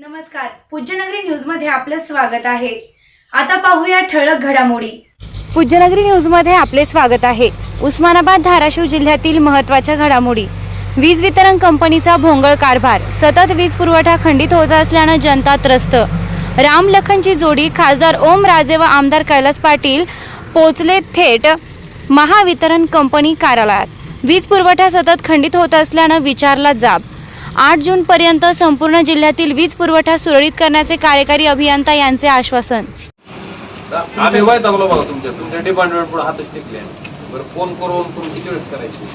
नमस्कार. पूज्यनगरी न्यूजमध्ये आपलं स्वागत आहे. आता पाहूया ठळक घडामोडी. पूज्यनगरी न्यूजमध्ये आपले स्वागत आहे. उस्मानाबाद धाराशिव जिल्ह्यातील महत्त्वाच्या घडामोडी. वीज वितरण कंपनीचा भोंगळ कारभार. सतत वीज पुरवठा खंडित होत असल्यानं जनता त्रस्त. राम लखनची जोडी खासदार ओम राजे व आमदार कैलास पाटील पोचले थेट महावितरण कंपनी कार्यालयात. वीज पुरवठा सतत खंडित होत असल्यानं विचारला जाब. आठ जून पर्यंत संपूर्ण जिल्ह्यातील वीज पुरवठा सुरळीत करण्याचे कार्यकारी अभियंता यांचे आश्वासन. आम्ही वाय दाबलो बघा तुमच्या. तुमच्या डिपार्टमेंट पुढे हातच टेकले बरं फोन करून करून किती वेळेस करायची?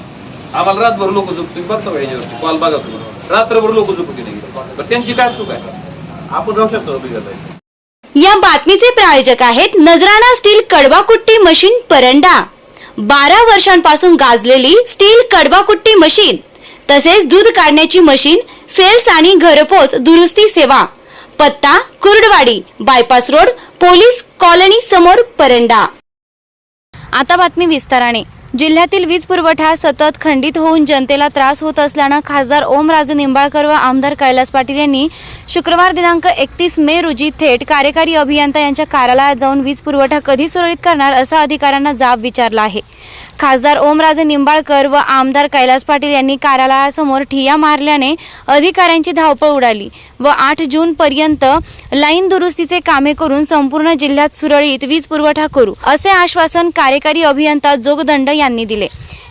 आम्हाला रातभर लोक झोप तुम्ही बघता का याच्यावरती कॉल बघा तुम्ही. रात्रभर लोक झोपती नाही. बरं त्यांची काय चूक आहे? आपण राहू शकतो बिघडता या बातमीचे प्रायोजक आहेत नजराणा स्टील कडवाकुट्टी मशीन परंडा. बारा वर्षांपासून गाजलेली स्टील कडवाकुट्टी मशीन. तसेच दूध काढण्याची मशीन सेल्स आणि घरपोच दुरुस्ती सेवा. पत्ता Kurduwadi bypass road police colony समोर परंडा. आता बातमी विस्ताराने. जिल्ह्यातील वीज पुरवठा सतत खंडित होऊन जनतेला त्रास होत असल्यानं खासदार ओमराजे निंबाळकर व आमदार कैलास पाटील यांनी शुक्रवार दिनांक एकतीस मे रोजी थेट कार्यकारी अभियंता यांच्या कार्यालयात जाऊन वीज पुरवठा कधी सुरळीत करणार असा अधिकाऱ्यांना जाब विचारला आहे. खासदार ओमराजे निंबाळकर व आमदार कैलास पाटील यांनी कार्यालयासमोर ठिया मारल्याने अधिकाऱ्यांची धावपळ उडाली व आठ जून पर्यंत लाईन दुरुस्तीचे कामे करून संपूर्ण जिल्ह्यात सुरळीत वीज पुरवठा करू असे आश्वासन कार्यकारी अभियंता जोगदंड यांनी दिले.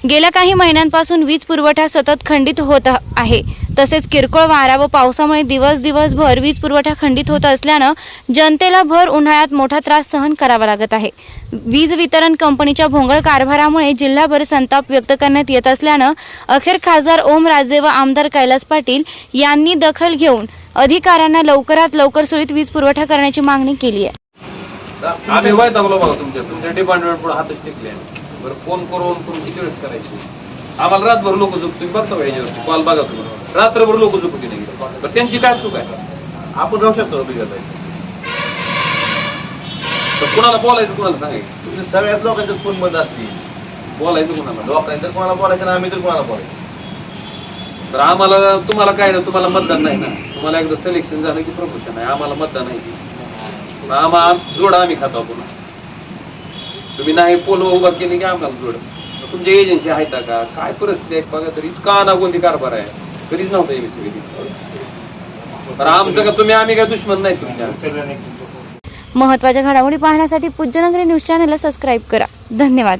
गेल्या काही महिन्यांपासून वीज पुरवठा सतत खंडित होत आहे. तसेच किरकोळ वारा व पावसामुळे दिवस दिवसभर वीज पुरवठा खंडित होत असल्यानं जनतेला भर उन्हाळ्यात मोठा त्रास सहन करावा लागत आहे. वीज वितरण कंपनीच्या भोंगळ कारभारामुळे जिल्हाभर संताप व्यक्त करण्यात येत असल्यानं अखेर खासदार ओम राजे व आमदार कैलास पाटील यांनी दखल घेऊन अधिकाऱ्यांना लवकरात लवकर सुरळीत वीज पुरवठा करण्याची मागणी केली आहे. आम्ही वय दाबलो बघा तुमच्या तुमच्या डिपार्टमेंट पुढे हातच टिकले. बरं फोन करून तुम्ही किती वेळेस करायची? आम्हाला रातभर लोक झोप तुम्ही बघता का याच्यावरती. कॉल बघा तुम्ही. रात्रभर लोक झोपती नाही बरं त्यांची काय चूक आहे? आपण राहू शकतो बिघडता तर कुणाला बोलायचं कुणाला सांगायचं? सगळ्याच लोकांचे फोन बंद असतील. बोलायचं कुणाला? लोकांनी तर कोणाला बोलायचं ना आम्ही तर कोणाला बोलायचं. तर आम्हाला तुम्हाला काय ना तुम्हाला मतदान नाही ना? तुम्हाला एकदा सिलेक्शन झालं की प्रमोशन आहे. आम्हाला मतदान नाही आम्हाला जोड आम्ही खातो पुन्हा तुम्ही नाही पोल उभा केली की आम्हाला जोड. तुमच्या एजन्सी आहेत का? काय परिस्थिती आहे? बघा तरी इतका अनागोंदी कारभार आहे. कधीच नव्हता एमएससी तर आमचं का तुम्ही आम्ही काय दुश्मन नाही तुमच्या. महत्त्वाच्या घडामोडी पाहण्यासाठी पूज्यनगरी न्यूज चॅनलला सबस्क्राईब करा. धन्यवाद.